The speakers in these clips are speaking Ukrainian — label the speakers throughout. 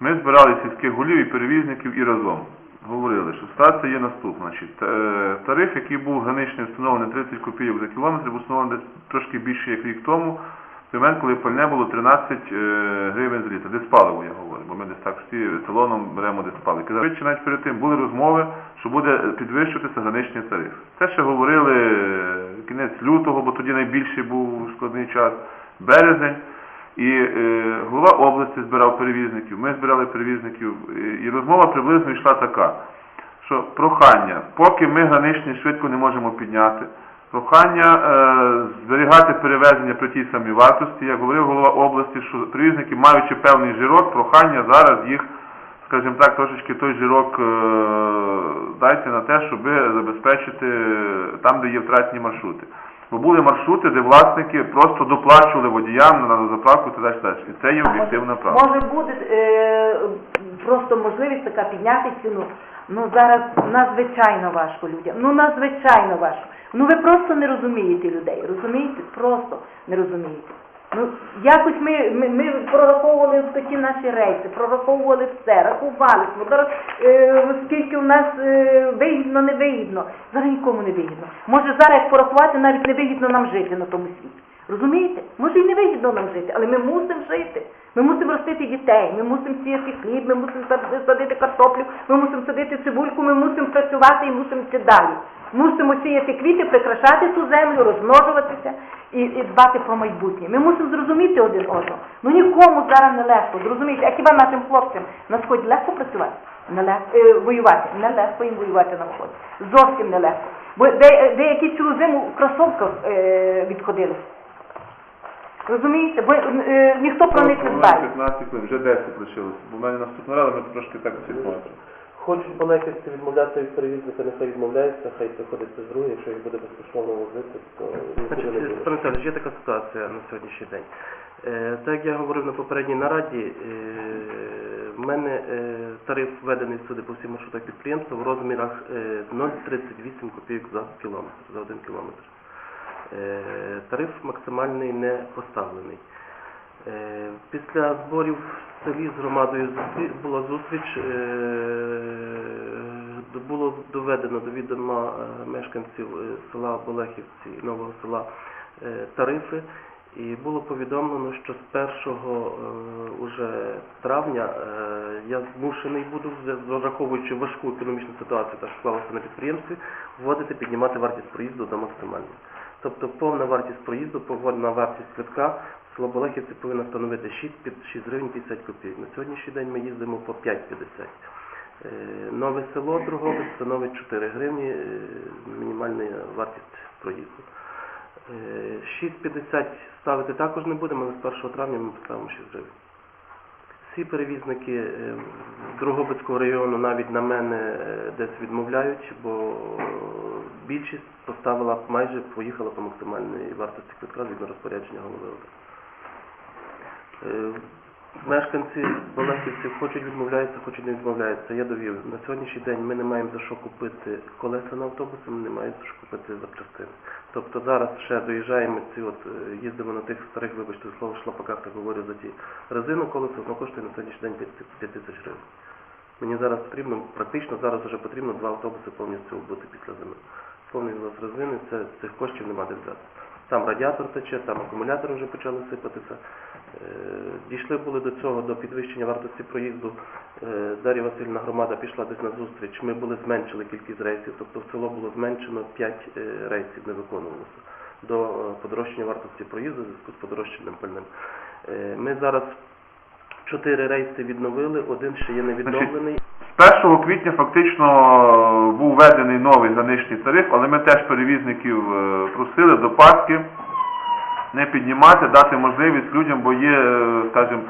Speaker 1: Ми збирали сільських голів і перевізників і разом говорили, що ситуація є наступна. Е, тариф, який був граничний встановлений 30 копійок за кілометр, був встановлений трошки більше як рік тому, момент, коли пальне було 13 е, гривень з літра. Десь паливо, я говорю, бо ми десь так всі талоном беремо десь паливо. Казали, що навіть перед тим були розмови, що буде підвищуватися граничний тариф. Це ще говорили е, кінець лютого, бо тоді найбільший був складний час, березень. І е, голова області збирав перевізників, ми збирали перевізників, і, і розмова приблизно йшла така, що прохання, поки ми граничні швидко не можемо підняти, прохання е, зберігати перевезення при тій самій вартості, як говорив голова області, що перевізники, маючи певний жирок, прохання зараз їх, скажімо так, трошечки той жирок е, дайте на те, щоб забезпечити там, де є втратні маршрути. Бо були маршрути, де власники просто доплачували водіям на заправку та далі далі. І це є об'єктивна правда.
Speaker 2: Може бути е, просто можливість така підняти ціну. Ну зараз надзвичайно важко людям. Ну надзвичайно важко. Ну ви просто не розумієте людей. Розумієте? Просто не розумієте. Ну якось ми, ми, ми прораховували такі наші рейси, прораховували все, рахували, зараз, е, скільки у нас е, вигідно, не вигідно. Зараз нікому не вигідно. Може зараз як порахувати, навіть не вигідно нам жити на тому світі. Розумієте? Може і не вигідно нам жити, але ми мусимо жити. Ми мусимо ростити дітей, ми мусимо сіяти хліб, ми мусимо сад- садити картоплю, ми мусимо садити цибульку, ми мусимо працювати і мусимо йти далі. Мусимо сіяти квіти, прикрашати ту землю, розмножуватися і, і дбати про майбутнє. Ми мусимо зрозуміти один одного. Ну нікому зараз не легко. Зрозумієте, а хіба нашим хлопцям на сході легко працювати? Не легко е, воювати. Не легко їм воювати на сході. Зовсім не легко. Бо де, деякі цілу зиму в кросовках е, відходили. Розумієте? Бо е, ніхто про них не дбає.
Speaker 1: 15 хвилин, вже 10 лишилося. Бо в мене наступна рада, ми трошки так світло.
Speaker 3: Хочуть понекільці відмовляти від перевізника, нехай відмовляється, хай приходить з другий, якщо їх буде безкоштовно возити, то нікуди не
Speaker 4: Значить,
Speaker 3: буде.
Speaker 4: Степан є така ситуація на сьогоднішній день. Е, Так як я говорив на попередній нараді, е, в мене е, тариф введений всюди по всім маршрутах підприємства в розмірах е, 0,38 копійок за кілометр, за один кілометр. Е, Тариф максимальний не поставлений. Е, Після зборів в селі з громадою була зустріч, е, було доведено до відома е, мешканців села Болехівці нового села тарифи, і було повідомлено, що з 1 е, уже травня я змушений буду, враховуючи важку економічну ситуацію, та що склалася на підприємстві, вводити, піднімати вартість проїзду до максимальної. Тобто повна вартість проїзду, повна вартість квитка село повинна становити 6, під 6 гривень 50 копійок. На сьогоднішній день ми їздимо по 5,50. Е, Нове село Другове становить 4 гривні е, мінімальна вартість проїзду. Е, 6,50 ставити також не будемо, але з 1 травня ми поставимо 6 гривень. Всі перевізники е, Дрогобицького району навіть на мене е, десь відмовляють, бо більшість поставила майже поїхала по максимальній вартості квитка згідно розпорядження голови ОДА. Е, Мешканці Балаківців хочуть відмовляються, хочуть не відмовляються. Я довів. На сьогоднішній день ми не маємо за що купити колеса на автобуси, ми не маємо за що купити запчастини. Тобто зараз ще доїжджаємо ці от, е, їздимо на тих старих, вибачте, слово шлапаках, так говорю за ті резину колеса, воно коштує на сьогоднішній день 5 тисяч гривень. Мені зараз потрібно, практично зараз вже потрібно два автобуси повністю обути після зими. Повний влас резини, це цих коштів нема де взяти. Там радіатор тече, там акумулятори вже почали сипатися. Е, Дійшли були до цього, до підвищення вартості проїзду. Е, Дар'я Васильівна громада пішла десь на зустріч. Ми були зменшили кількість рейсів, тобто в село було зменшено 5 рейсів, не виконувалося до е, подорожчання вартості проїзду в зв'язку з подорожчанням пальним. Е, Ми зараз чотири рейси відновили, один ще є не відновлений.
Speaker 1: З 1 квітня фактично е, був введений новий граничний тариф, але ми теж перевізників е, просили до Пасхи не піднімати, дати можливість людям, бо є, е, скажімо,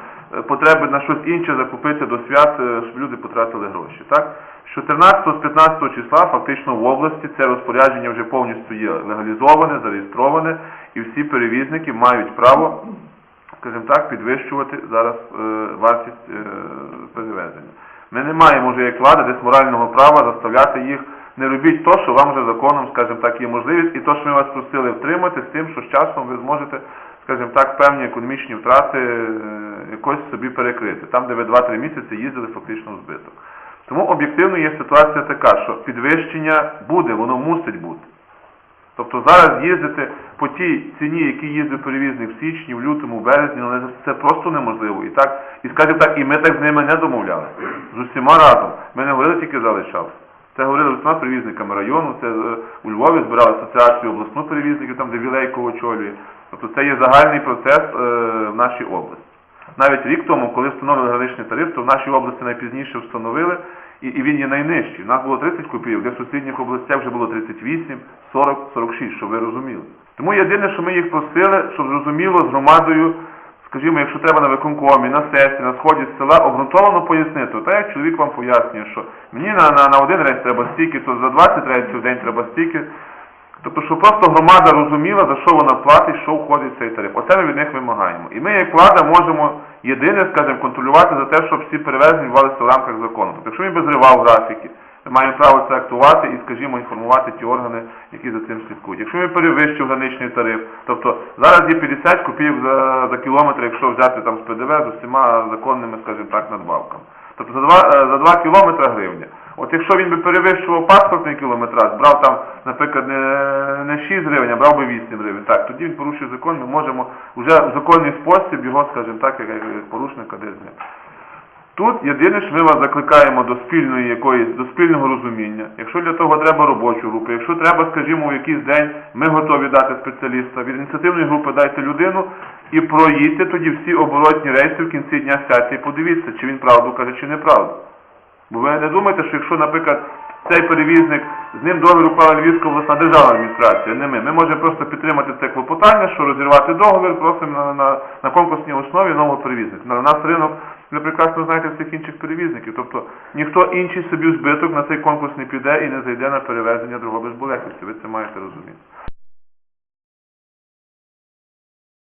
Speaker 1: потреби на щось інше закупити до свят, щоб люди потратили гроші. Так? З 14 з 15 числа фактично в області це розпорядження вже повністю є легалізоване, зареєстроване, і всі перевізники мають право, скажімо так, підвищувати зараз вартість перевезення. Ми не маємо вже як влада десь морального права заставляти їх. Не робіть то, що вам вже законом, скажімо так, є можливість, і то, що ми вас просили втримати, з тим, що з часом ви зможете, скажімо так, певні економічні втрати е, якось собі перекрити, там, де ви 2-3 місяці їздили фактично в збиток. Тому об'єктивно є ситуація така, що підвищення буде, воно мусить бути. Тобто зараз їздити по тій ціні, які їздив перевізник в січні, в лютому, в березні, але це просто неможливо. І так, і скажімо так, і ми так з ними не домовляли. З усіма разом. Ми не говорили тільки за. Це говорили усіма перевізниками району, це е, у Львові збирали асоціацію обласну перевізників, там де Вілейко очолює. Тобто це є загальний процес е, в нашій області. Навіть рік тому, коли встановили граничний тариф, то в нашій області найпізніше встановили, і, і він є найнижчий. У нас було 30 копійок, де в сусідніх областях вже було 38, 40, 46, щоб ви розуміли. Тому єдине, що ми їх просили, щоб зрозуміло з громадою, скажімо, якщо треба на виконкомі, на сесії, на сході з села, обґрунтовано пояснити. Так як чоловік вам пояснює, що мені на, на, на один рейс треба стільки, то за 20 рейсів в день треба стільки. Тобто, щоб просто громада розуміла, за що вона платить, що входить в цей тариф. Оце ми від них вимагаємо. І ми, як влада, можемо єдине, скажімо, контролювати за те, щоб всі перевезення відбувалися в рамках закону. Тобто, якщо він би зривав графіки, ми маємо право це актувати і, скажімо, інформувати ті органи, які за цим слідкують. Якщо він перевищив граничний тариф, тобто зараз є 50 копійок за, за кілометр, якщо взяти там з ПДВ з усіма законними, скажімо так, надбавками. Тобто за 2, за 2 кілометри гривня. От якщо він би перевищував паспортний кілометраж, брав там, наприклад, не, не 6 гривень, а брав би 8 гривень, так, тоді він порушує закон, ми можемо вже в законний спосіб його, скажімо так, як, порушника десь зняти. Тут єдине, що ми вас закликаємо до спільної якоїсь, до спільного розуміння. Якщо для того треба робочу групу, якщо треба, скажімо, в якийсь день ми готові дати спеціаліста, від ініціативної групи дайте людину і проїдьте тоді всі оборотні рейси в кінці дня сядьте і подивіться, чи він правду каже, чи неправду. Бо ви не думаєте, що якщо, наприклад, цей перевізник, з ним договір уклала Львівська обласна державна адміністрація, не ми. Ми можемо просто підтримати це клопотання, що розірвати договір, просимо на, на, на конкурсній основі нового перевізника. На нас ринок, ви прекрасно знаєте всіх інших перевізників. Тобто ніхто інший собі збиток на цей конкурс не піде і не зайде на перевезення Дрогобич Болехівці. Ви це маєте розуміти.